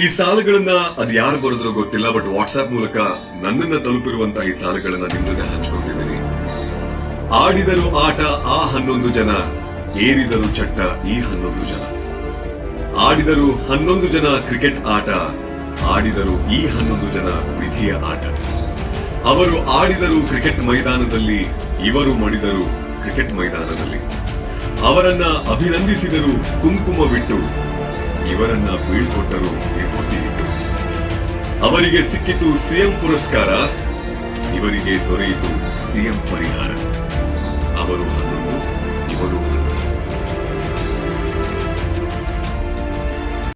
ಈ ಸಾಲುಗಳನ್ನ ಅದ್ ಯಾರು ಬರೆದ್ರೂ ಗೊತ್ತಿಲ್ಲ ಬಟ್ ವಾಟ್ಸ್ಆಪ್ ಮೂಲಕ ನನ್ನನ್ನ ತಲುಪಿರುವಂತ ಈ ಸಾಲುಗಳನ್ನ ನಿಮ್ ಜೊತೆ ಹಂಚ್ಕೊತಿದ್ದೀನಿ. ಆಡಿದರು ಆಟ ಆ ಹನ್ನೊಂದು ಜನ, ಏರಿದರು ಚಟ್ಟ ಈ ಹನ್ನೊಂದು ಜನ. ಆಡಿದರು ಹನ್ನೊಂದು ಜನ ಕ್ರಿಕೆಟ್ ಆಟ, ಆಡಿದರು ಈ ಹನ್ನೊಂದು ಜನ ವಿಧಿಯ ಆಟ. ಅವರು ಆಡಿದರು ಕ್ರಿಕೆಟ್ ಮೈದಾನದಲ್ಲಿ, ಇವರು ಮಡಿದರು ಕ್ರಿಕೆಟ್ ಮೈದಾನದಲ್ಲಿ. ಅವರನ್ನ ಅಭಿನಂದಿಸಿದರು ಕುಂಕುಮವಿಟ್ಟು ಇವರನ್ನ ಬೀಳ್ಕೊಟ್ಟರು ಇಟ್ಟು ಅವರಿಗೆ ಸಿಕ್ಕಿತು ಸಿಎಂ ಪುರಸ್ಕಾರ ಇವರಿಗೆ ದೊರೆಯಿತು ಸಿಎಂ ಪರಿಹಾರ. ಅವರು ಹನ್ನೊಂದು ಇವರು